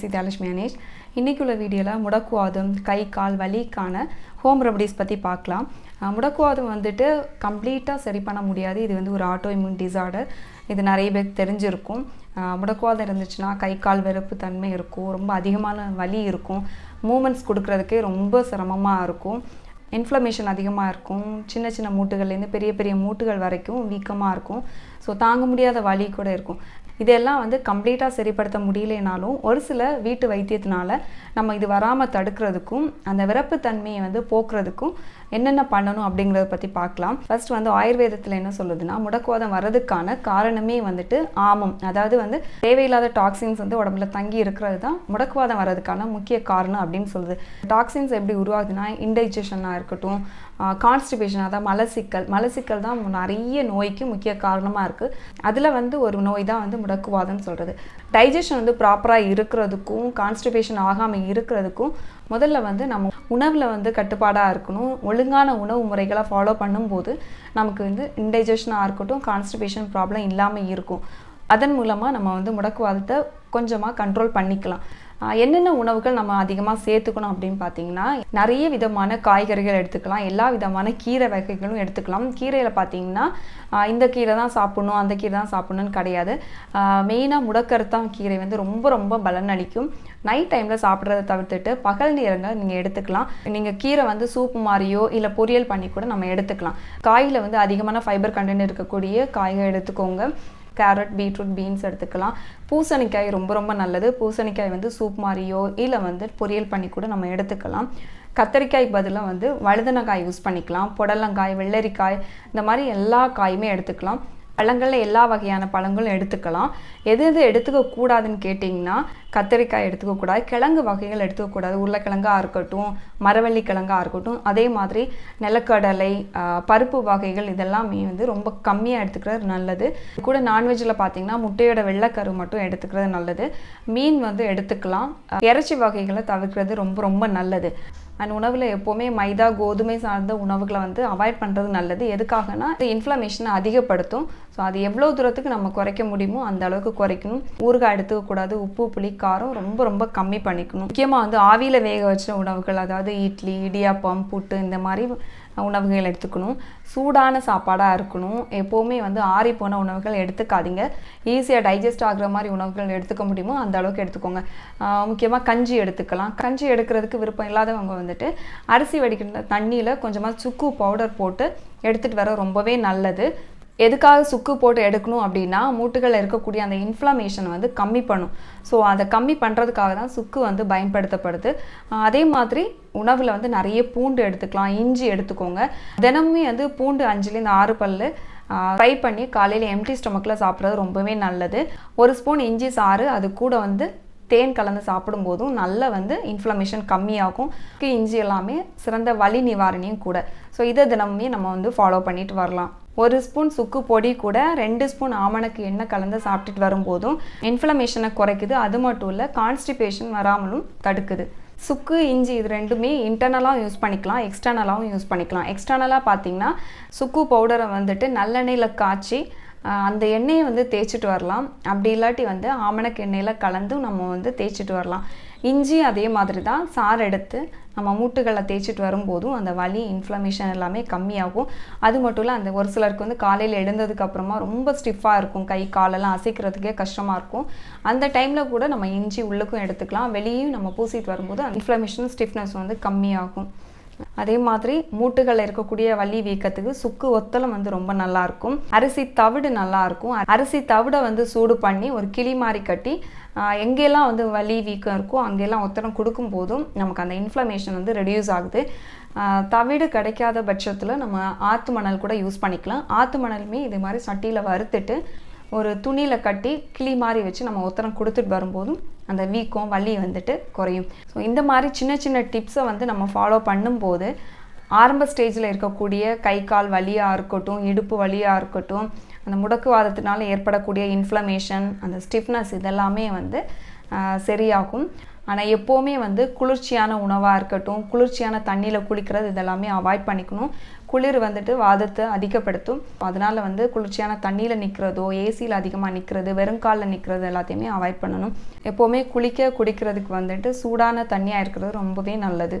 சீதாலட்சுமி அனேஷ் இன்றைக்கி உள்ள வீடியோவில் முடக்குவாதம் கை கால் வலிக்கான ஹோம் ரெமடிஸ் பற்றி பார்க்கலாம். முடக்குவாதம் வந்துட்டு கம்ப்ளீட்டாக சரி பண்ண முடியாது. இது வந்து ஒரு ஆட்டோ இம்யூன் டிசார்டர் இது நிறைய பேர் தெரிஞ்சிருக்கும். முடக்குவாதம் இருந்துச்சுன்னா கை கால் வெறுப்பு தன்மை இருக்கும். ரொம்ப அதிகமான வலி இருக்கும். மூமெண்ட்ஸ் கொடுக்குறதுக்கே ரொம்ப சிரமமாக இருக்கும். இன்ஃப்ளமேஷன் அதிகமாக இருக்கும். சின்ன சின்ன மூட்டுகள்லேருந்து பெரிய பெரிய மூட்டுகள் வரைக்கும் வீக்கமாக இருக்கும். ஸோ தாங்க முடியாத வலி கூட இருக்கும். இதெல்லாம் வந்து கம்ப்ளீட்டாக சரிப்படுத்த முடியலைனாலும் ஒரு சில வீட்டு வைத்தியத்தினால நம்ம இது வராமல் தடுக்கிறதுக்கும் அந்த விரப்பு தன்மையை வந்து போக்குறதுக்கும் என்னென்ன பண்ணணும் அப்படிங்கிறத பற்றி பார்க்கலாம். ஃபர்ஸ்ட் வந்து ஆயுர்வேதத்தில் என்ன சொல்லுதுன்னா முடக்குவாதம் வர்றதுக்கான காரணமே வந்துட்டு ஆமம். அதாவது வந்து தேவையில்லாத டாக்ஸின்ஸ் வந்து உடம்புல தங்கி இருக்கிறது தான் முடக்குவாதம் வர்றதுக்கான முக்கிய காரணம் அப்படின்னு சொல்லுது. டாக்ஸின்ஸ் எப்படி உருவாகுதுன்னா இன்டைஜஷனாக இருக்கட்டும் கான்ஸ்டிபேஷன் அதாவது மலசிக்கல். மலசிக்கல் தான் நிறைய நோய்க்கு முக்கிய காரணமாக இருக்குது அதில் வந்து ஒரு நோய் தான் வந்து முடக்குவாதம்னு சொல்கிறது டைஜஷன் வந்து ப்ராப்பராக இருக்கிறதுக்கும் கான்ஸ்டிபேஷன் ஆகாமல் இருக்கிறதுக்கும் முதல்ல வந்து நம்ம உணவில் வந்து கட்டுப்பாடாக இருக்கணும். ஒழுங்கான உணவு முறைகளை ஃபாலோ பண்ணும்போது நமக்கு வந்து இன்டைஜஷனாக இருக்கட்டும் கான்ஸ்டிபேஷன் ப்ராப்ளம் இல்லாமல் இருக்கும். அதன் மூலமாக நம்ம வந்து முடக்குவாதத்தை கொஞ்சமாக கண்ட்ரோல் பண்ணிக்கலாம். என்னென்ன உணவுகள் நம்ம அதிகமாக சேர்த்துக்கணும் அப்படின்னு பார்த்தீங்கன்னா நிறைய விதமான காய்கறிகள் எடுத்துக்கலாம். எல்லா விதமான கீரை வகைகளும் எடுத்துக்கலாம். கீரையில் பார்த்தீங்கன்னா இந்த கீரை தான் சாப்பிடணும் அந்த கீரை தான் சாப்பிடணும்னு கிடையாது. மெயினாக முடக்கருத்தான் கீரை வந்து ரொம்ப ரொம்ப பலன் அளிக்கும். நைட் டைமில் சாப்பிட்றத தவிர்த்துட்டு பகல் நேரங்கள் நீங்கள் எடுத்துக்கலாம். நீங்கள் கீரை வந்து சூப் மாதிரியோ இல்லை பொரியல் பண்ணி கூட நம்ம எடுத்துக்கலாம். காயில் வந்து அதிகமான ஃபைபர் கண்டென்ட் இருக்கக்கூடிய காய்கள் எடுத்துக்கோங்க. கேரட் பீட்ரூட் பீன்ஸ் எடுத்துக்கலாம். பூசணிக்காய் ரொம்ப ரொம்ப நல்லது. பூசணிக்காய் வந்து சூப் மாதிரியோ இல்லை வந்து பொரியல் பண்ணி கூட நம்ம எடுத்துக்கலாம். கத்தரிக்காய் பதிலாக வந்து வழுதனக்காய் யூஸ் பண்ணிக்கலாம். புடலங்காய் வெள்ளரிக்காய் இந்த மாதிரி எல்லா காயுமே எடுத்துக்கலாம். பழங்களில் எல்லா வகையான பழங்களும் எடுத்துக்கலாம். எது எது எடுத்துக்கக்கூடாதுன்னு கேட்டிங்கன்னா கத்தரிக்காய் எடுத்துக்கக்கூடாது கிழங்கு வகைகள் எடுத்துக்கக்கூடாது உருளைக்கிழங்காக இருக்கட்டும் மரவள்ளி கிழங்காக இருக்கட்டும் அதே மாதிரி நிலக்கடலை பருப்பு வகைகள் இதெல்லாமே வந்து ரொம்ப கம்மியாக எடுத்துக்கிறது நல்லது. கூட நான்வெஜ்ஜில் பார்த்தீங்கன்னா முட்டையோட வெள்ளைக்கரு மட்டும் எடுத்துக்கிறது நல்லது. மீன் வந்து எடுத்துக்கலாம். இறைச்சி வகைகளை தவிர்க்கிறது ரொம்ப ரொம்ப நல்லது. அண்ட் உணவில் எப்போவுமே மைதா கோதுமை சார்ந்த உணவுகளை வந்து அவாய்ட் பண்ணுறது நல்லது. எதுக்காகனா இது இன்ஃப்ளமேஷனை அதிகப்படுத்தும். ஸோ அது எவ்வளோ தூரத்துக்கு நம்ம குறைக்க முடியுமோ அந்த அளவுக்கு குறைக்கணும். ஊறுகாய் எடுத்துக்கக்கூடாது உப்பு புளி காரம் ரொம்ப ரொம்ப கம்மி பண்ணிக்கணும். முக்கியமாக வந்து ஆவியில் வேக வச்ச உணவுகள் அதாவது இட்லி இடியாப்பம் புட்டு இந்த மாதிரி உணவுகள் எடுத்துக்கணும். சூடான சாப்பாடாக இருக்கணும். எப்போவுமே வந்து ஆறி போன உணவுகள் எடுத்துக்காதீங்க. ஈஸியாக டைஜஸ்ட் ஆகிற மாதிரி உணவுகள் எடுத்துக்க முடியுமோ அந்த அளவுக்கு எடுத்துக்கோங்க. முக்கியமாக கஞ்சி எடுத்துக்கலாம். கஞ்சி எடுக்கிறதுக்கு விருப்பம் இல்லாதவங்க வந்துட்டு அரிசி வடிக்கிற தண்ணியில் கொஞ்சமாக சுக்கு பவுடர் போட்டு எடுத்துகிட்டு வர ரொம்பவே நல்லது. எதுக்காக சுக்கு போட்டு எடுக்கணும் அப்படின்னா மூட்டுகளில் இருக்கக்கூடிய அந்த இன்ஃப்ளமேஷன் வந்து கம்மி பண்ணும். ஸோ அதை கம்மி பண்ணுறதுக்காக தான் சுக்கு வந்து பயன்படுத்தப்படுது. அதே மாதிரி உணவில் வந்து நிறைய பூண்டு எடுத்துக்கலாம் இஞ்சி எடுத்துக்கோங்க. தினமுமே வந்து பூண்டு அஞ்சுலேருந்து ஆறு பல்லு ஃப்ரை பண்ணி காலையில் எம்டி ஸ்டொமக்கில் சாப்பிட்றது ரொம்பவே நல்லது. ஒரு ஸ்பூன் இஞ்சி சாறு அது கூட வந்து தேன் கலந்து சாப்பிடும்போதும் நல்ல வந்து இன்ஃப்ளமேஷன் கம்மியாகும். இஞ்சி எல்லாமே சிறந்த வலி நிவாரணியும் கூட. ஸோ இதை தினமுமே நம்ம வந்து ஃபாலோ பண்ணிட்டு வரலாம். ஒரு ஸ்பூன் சுக்கு பொடி கூட ரெண்டு ஸ்பூன் ஆமணக்கு எண்ணெய் கலந்து சாப்பிட்டுட்டு வரும்போதும் இன்ஃப்ளமேஷனை குறைக்குது. அது மட்டும் இல்லை கான்ஸ்டிபேஷன் வராமலும் தடுக்குது. சுக்கு இஞ்சி இது ரெண்டுமே இன்டர்னலாகவும் யூஸ் பண்ணிக்கலாம் எக்ஸ்டர்னலாகவும் யூஸ் பண்ணிக்கலாம். எக்ஸ்டர்னலாக பார்த்தீங்கன்னா சுக்கு பவுடரை வந்துட்டு நல்லெண்ணெயில் காய்ச்சி அந்த எண்ணெயை வந்து தேய்ச்சிட்டு வரலாம். அப்படி இல்லாட்டி வந்து ஆமணக்கு எண்ணெயில் கலந்து நம்ம வந்து தேய்ச்சிட்டு வரலாம். இஞ்சி அதே மாதிரி தான் சாறு எடுத்து நம்ம மூட்டுகளை தேய்ச்சிட்டு வரும்போதும் அந்த வலி இன்ஃப்ளமேஷன் எல்லாமே கம்மியாகும். அது மட்டும் இல்லை அந்த ஒரு சிலருக்கு வந்து காலையில் எழுந்ததுக்கப்புறமா ரொம்ப ஸ்டிஃபாக இருக்கும். கை காலெல்லாம் அசைக்கிறதுக்கே கஷ்டமாக இருக்கும். அந்த டைமில் கூட நம்ம இஞ்சி உள்ளுக்கும் எடுத்துக்கலாம். வெளியும் நம்ம பூசிட்டு வரும்போது அந்த இன்ஃப்ளமேஷன் ஸ்டிஃப்னஸ் வந்து கம்மியாகும். அதே மாதிரி மூட்டுகளில் இருக்கக்கூடிய வலி வீக்கத்துக்கு சுக்கு ஒத்தலம் வந்து ரொம்ப நல்லா இருக்கும். அரிசி தவிடு நல்லா இருக்கும். அரிசி தவிடை வந்து சூடு பண்ணி ஒரு கிளி மாதிரி கட்டி எங்கெல்லாம் வந்து வலி வீக்கம் இருக்கோ அங்கெல்லாம் ஒத்தனம் கொடுக்கும் போதும் நமக்கு அந்த இன்ஃப்ளமேஷன் வந்து ரெடியூஸ் ஆகுது. தவிடு கிடைக்காத பட்சத்தில் நம்ம ஆத்து மணல் கூட யூஸ் பண்ணிக்கலாம். ஆத்து மணலுமே இது மாதிரி சட்டியில் வறுத்துட்டு ஒரு துணியில் கட்டி கிளி மாதிரி வச்சு நம்ம ஒத்தரம் கொடுத்துட்டு வரும்போதும் அந்த வீக்கம் வலி வந்துட்டு குறையும். ஸோ இந்த மாதிரி சின்ன சின்ன டிப்ஸை வந்து நம்ம ஃபாலோ பண்ணும்போது ஆரம்ப ஸ்டேஜில் இருக்கக்கூடிய கை கால் வலியாக இருக்கட்டும் இடுப்பு வலியாக இருக்கட்டும் அந்த முடக்குவாதத்தினால ஏற்படக்கூடிய இன்ஃப்ளமேஷன் அந்த ஸ்டிஃப்னஸ் இதெல்லாமே வந்து சரியாகும். ஆனால் எப்போவுமே வந்து குளிர்ச்சியான உணவாக இருக்கட்டும் குளிர்ச்சியான தண்ணியில் குளிக்கிறது இதெல்லாமே அவாய்ட் பண்ணிக்கணும். குளிர் வந்துட்டு வாதத்தை அதிகப்படுத்தும். அதனால் வந்து குளிர்ச்சியான தண்ணியில் நிற்கிறதோ ஏசியில் அதிகமாக நிற்கிறது வெறுங்காலில் நிற்கிறது எல்லாத்தையுமே அவாய்ட் பண்ணணும். எப்போவுமே குளிக்க குடிக்கிறதுக்கு வந்துட்டு சூடான தண்ணியாக இருக்கிறது ரொம்பவே நல்லது.